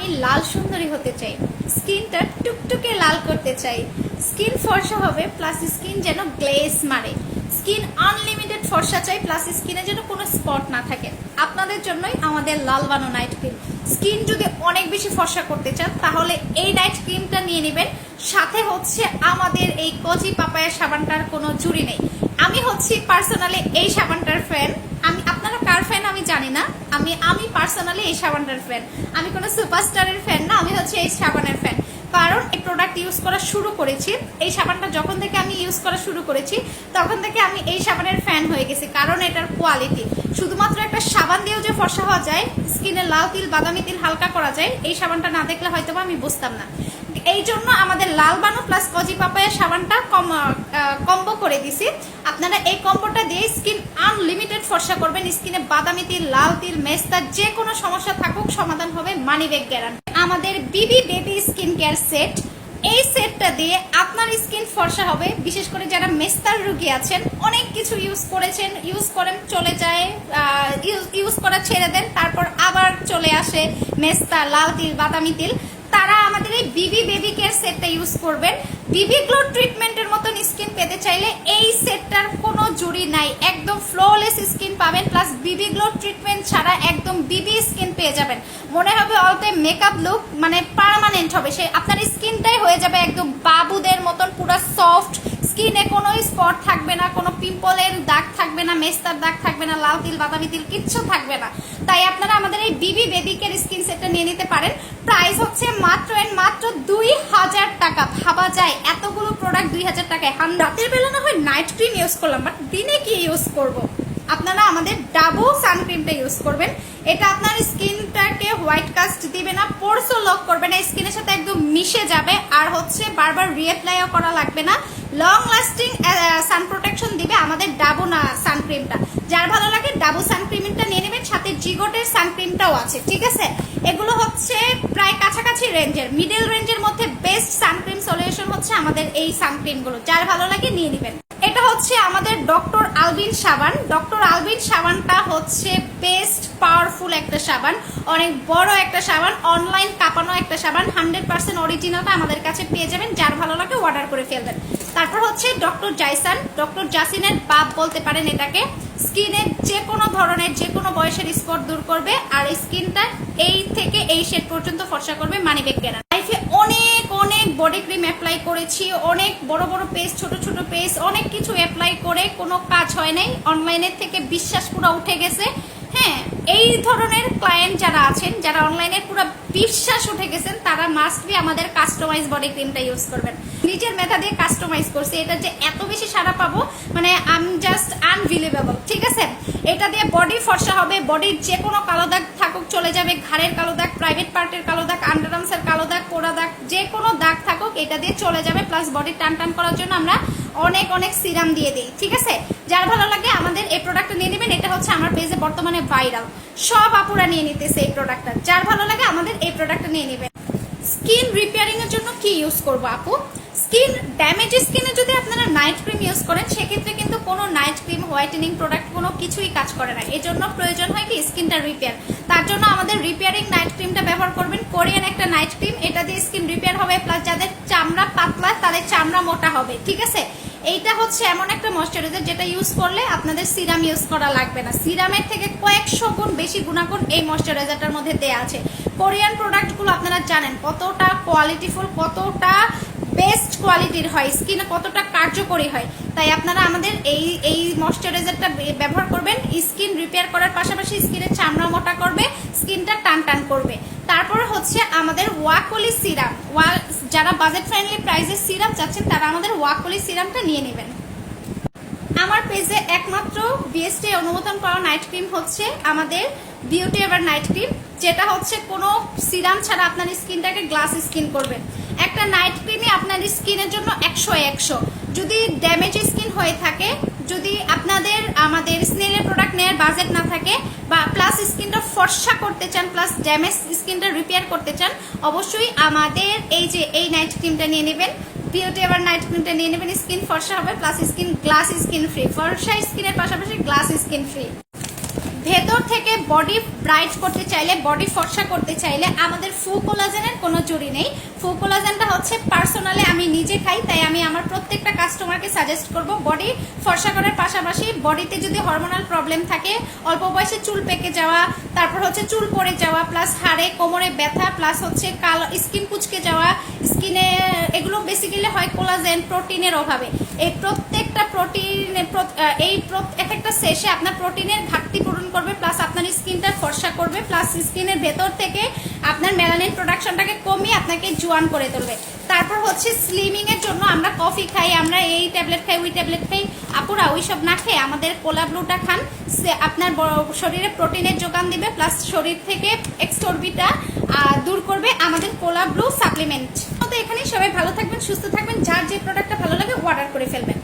আমি লাল সুন্দরী হতে চাই। স্কিনটা টুকটুকে লাল করতে চাই। স্কিন ফর্সা হবে, প্লাস স্কিন যেন গ্লেজ মারে। স্কিন আনলিমিটেড ফর্সা চাই, প্লাস স্কিনে যেন কোনো স্পট না থাকে। আপনাদের জন্যই আমাদের লাল বানো নাইট ক্রিম। স্কিন যদি অনেক বেশি ফর্সা করতে চান, তাহলে এই নাইট ক্রিমটা নিয়ে নেবেন। সাথে হচ্ছে আমাদের এই কচি পাপায়া সাবানটার কোনো জুড়ি নেই। আমি হচ্ছি পার্সোনালি এই সাবানটার ফ্যান। আমি আপনারা কার ফ্যান আমি জানি না। আমি আমি পার্সোনালি এই সাবানটার ফ্যান আমি কোনো সুপারস্টারের ফ্যান না, আমি হচ্ছে এই সাবানের ফ্যান কারণ এই প্রোডাক্ট ইউজ করা শুরু করেছি, এই সাবানটা যখন থেকে আমি ইউজ করা শুরু করেছি, তখন থেকে আমি এই সাবানের ফ্যান হয়ে গেছি, কারণ এটার কোয়ালিটি শুধুমাত্র একটা সাবান দিয়েও যে ফর্সা হওয়া যায় স্কিনে লাল তিল, বাদামি তিল হালকা করা যায়, এই সাবানটা না দেখলে হয়তো আমি বুঝতাম না। এই জন্য আমাদের লাল বানু প্লাস কজি পাপায়া সাবানটা কম কম্বো করে দিছি। আপনারা এই কম্বোটা দিয়ে স্কিন আনলিমিটেড ফর্সা করবেন। স্কিনে বাদামি তিল, লাল তিল, মেস্তা, যে কোনো সমস্যা থাকুক, সমাধান হবে মানি ব্যাগ গ্যারান্টি আমাদের বিবি বেবি স্কিন কেয়ার সেট এই সেটটা দিয়ে আপনার স্কিন ফর্সা হবে। বিশেষ করে যারা মেস্তার রুগী আছেন, অনেক কিছু ইউজ করেছেন ইউজ করেন, চলে যায় ইউজ করা ছেড়ে দেন, তারপর আবার চলে আসে মেস্তা, লাল তিল, বাদামি তিল। আমাদের এই বিবি বেবি কেয়ার সেটটা ইউজ করবেন। বিবি গ্লো ট্রিটমেন্টের মতন স্কিন পেতে চাইলে এই সেটটার কোনো জুড়ি নাই। একদম ফ্লোলেস স্কিন পাবেন প্লাস বিবি গ্লো ট্রিটমেন্ট ছাড়া একদম বিবি স্কিন পেয়ে যাবেন। মনে হবে অল টাইম মেকআপ লুক মানে পার্মানেন্ট হবে। সে আপনার স্কিনটাই হয়ে যাবে একদম বাবুদের মতন পুরো সফট স্কিনে কোনো স্পট থাকবে না, কোনো পিম্পলের দাগ থাকবে না, মেস্তার দাগ থাকবে না, লাল তিল, বাদামি তিল, কিচ্ছু থাকবে না। তাই আপনারা আমাদের এই বিবি বেবিকের স্কিন সেটটা নিয়ে নিতে পারেন। প্রাইস হচ্ছে মাত্র এন্ড মাত্র দুই হাজার টাকা। ভাবা যায়, এতগুলো প্রোডাক্ট দুই হাজার টাকায়। হাম, রাতের বেলা না হয় নাইট ক্রিম ইউজ করলাম বাট দিনে কি ইউজ করব। আপনারা আমাদের ডাবো সানক্রিমটা ইউজ করবেন। এটা আপনার স্কিনটাকে হোয়াইট কাস্ট দিবে না পোর্সও লক করবে না, স্কিনের সাথে একদম মিশে যাবে। আর হচ্ছে বারবার রিঅ্যাপ্লাইও করা লাগবে না। লং লাস্টিং সান প্রোটেকশন দিবে আমাদের ডাবো না সানক্রিমটা। যার ভালো লাগে ডাবো সানক্রিমটা নিয়ে নেবেন, সাথে জিগোটের সানক্রিমটাও আছে, ঠিক আছে? এগুলো হচ্ছে প্রায় কাছাকাছি রেঞ্জের মিডল রেঞ্জের মধ্যে বেস্ট সানক্রিম সলিউশন হচ্ছে আমাদের এই সানক্রিমগুলো। যার ভালো লাগে নিয়ে নেবেন। এটা হচ্ছে আমাদের ডক্টর আলবিন সাবান। ডক্টর আলবিন সাবানটা হচ্ছে বেস্ট পাওয়ারফুল একটা সাবান। অনেক বড় একটা সাবান অনলাইন কাঁপানো একটা সাবান। হান্ড্রেড পার্সেন্ট অরিজিনালটা আমাদের কাছে পেয়ে যাবেন, যার ভালো লাগে অর্ডার করে ফেলবেন। তারপর হচ্ছে ডক্টর জাইসান। ডক্টর জাসিনের বাপ বলতে পারেন এটাকে। স্কিনের যে কোনো ধরনের, যে কোনো বয়সের স্পট দূর করবে, আর স্কিনটা এই থেকে এই শেড পর্যন্ত ফর্সা করবে মানি ব্যাগ কেনা বডি ক্রিম অ্যাপ্লাই করেছি, অনেক বড় বড় পেজ ছোট ছোট পেজ অনেক কিছু অ্যাপ্লাই করে কোনো কাজ হয় নাই। অনলাইনের থেকে বিশ্বাস পুরো উঠে গেছে। হ্যাঁ এই ধরনের ক্লায়েন্ট যারা আছেন, যারা অনলাইনে পুরো বিশ্বাস উঠে গেছেন, তারা মাস্ট বি আমাদের কাস্টমাইজ বডি ক্রিমটা ইউজ করবেন। নিজের মেধা দিয়ে কাস্টমাইজ করছি। এটা যে এত বেশি সারা পাবো মানে আম জাস্ট আনবিলিভেবল ঠিক আছে? এটা দিয়ে বডি ফর্সা হবে বডির যে কোনো কালো দাগ থাকুক, চলে যাবে ঘাড়ের কালো দাগ প্রাইভেট পার্টের কালো দাগ আন্ডারআর্মসের কালো দাগ, পোড়া দাগ যে কোনো দাগ থাকুক, এটা দিয়ে চলে যাবে প্লাস বডি টান টান করার জন্য আমরা অনেক অনেক সিরাম দিয়ে দিই, ঠিক আছে? যার ভালো লাগে আমাদের এই প্রোডাক্টটা নিয়ে নেবেন, এটা হচ্ছে আমার পেজে বর্তমানে ভাইরাল সব আপুরা নিয়ে নিতেছে এই প্রোডাক্টটা যার ভালো লাগে আমাদের এই প্রোডাক্টটা নিয়ে নেবেন। স্কিন রিপেয়ারিং এর জন্য কি ইউজ করব আপু? স্কিন ড্যামেজ স্কিনে যদি আপনারা নাইট ক্রিম ইউজ করেন, সেক্ষেত্রে কিন্তু কোনো নাইট ক্রিম হোয়াইটেনিং প্রোডাক্ট কোনো কিছুই কাজ করে না। এই জন্য প্রয়োজন হয় কি স্কিনটা রিপেয়ার তার জন্য আমাদের রিপেয়ারিং নাইট ক্রিমটা ব্যবহার করবেন। কোরিয়ান একটা নাইট ক্রিম এটা দিয়ে স্কিন রিপেয়ার হবে প্লাস যাদের চামড়া পাতলা, তাদের চামড়া মোটা হবে, ঠিক আছে? এইটা হচ্ছে এমন একটা ময়শ্চারাইজার যেটা ইউজ করলে আপনাদের সিরাম ইউজ করা লাগবে না। সিরামের থেকে কয়েকশো গুণ বেশি গুণাগুণ এই ময়শ্চারাইজারটার মধ্যে দেয়া আছে। কোরিয়ান প্রোডাক্টগুলো আপনারা জানেন, কতটা কোয়ালিটিফুল কতটা বেস্ট কোয়ালিটির হয় স্কিনে কতটা কার্যকরী হয়, তাই আপনারা আমাদের এই এই ময়শ্চারাইজারটা ব্যবহার করবেন। স্কিন রিপেয়ার করার পাশাপাশি স্কিনের চামড়া মোটা করবে স্কিনটা টান টান করবে। তারপর হচ্ছে আমাদের ওয়াকলি সিরাম। ওয়া, যারা বাজেট ফ্রেন্ডলি প্রাইসের সিরাম চাচ্ছেন, তারা আমাদের ওয়াকলি সিরামটা নিয়ে নেবেন। আমার পেজে একমাত্র বিএসটি অনুমোদন পাওয়া নাইট ক্রিম হচ্ছে আমাদের বিউটি এভার নাইট ক্রিম যেটা হচ্ছে কোনো সিরাম ছাড়া আপনার স্কিনটাকে গ্লাস স্কিন করবে। একটা নাইট ক্রিমই আপনার স্কিনের জন্য একশো একশো। যদি ড্যামেজ স্কিন হয়ে থাকে, যদি আপনাদের, আমাদের স্নেলের প্রোডাক্ট নেওয়ার বাজেট না থাকে বা প্লাস স্কিনটা ফর্সা করতে চান প্লাস ড্যামেজ স্কিনটা রিপেয়ার করতে চান, অবশ্যই আমাদের এই যে এই নাইট ক্রিমটা নিয়ে নেবেন। বিউটি এবার নাইট ক্রিমটা নিয়ে নেবেন স্কিন ফর্সা হবে plus skin glass skin free ফর্সা স্কিনের পাশাপাশি গ্লাস স্কিন ফ্রি থেকে বডি ব্রাইট করতে চাইলে বডি ফর্সা করতে চাইলে আমাদের ফু কোলাজেনের কোনো জুড়ি নেই। ফু কোলাজেনটা হচ্ছে পার্সোনালি আমি নিজে খাই, তাই আমি আমার প্রত্যেকটা কাস্টমারকে সাজেস্ট করব বডি ফর্সা করার পাশাপাশি বডিতে যদি হরমোনাল প্রবলেম থাকে, অল্প বয়সে চুল পেকে যাওয়া, তারপর হচ্ছে চুল পড়ে যাওয়া প্লাস হাড়ে কোমরে ব্যথা প্লাস হচ্ছে কালো স্কিন কুচকে যাওয়া স্কিনে এগুলো বেসিক্যালি হয় কোলাজেন প্রোটিনের অভাবে। এই প্রত্যেকটা প্রোটিন এই এক একটা শেষে আপনার প্রোটিনের ঘাটতি পূরণ করবে প্লাস আপনার স্কিনটা ফর্সা করবে প্লাস স্কিনের ভেতর থেকে আপনার মেলানিন প্রোডাকশনটাকে কমিয়ে আপনাকে জোয়ান করে তুলবে। তারপর হচ্ছে স্লিমিং এর জন্য আমরা কফি খাই, আমরা এই ট্যাবলেট খাই, ওই ট্যাবলেট খাই। আপুরা ওই সব না খেয়ে আমাদের কোলা ব্লুটা খান, সে আপনার শরীরে প্রোটিনের যোগান দিবে প্লাস শরীর থেকে এক্সটরবিটা দূর করবে আমাদের কোলা ব্লু সাপ্লিমেন্ট তো এখানেই সবাই ভালো থাকবেন, সুস্থ থাকবেন, যার যে প্রোডাক্টটা ভালো লাগে অর্ডার করে ফেলবেন।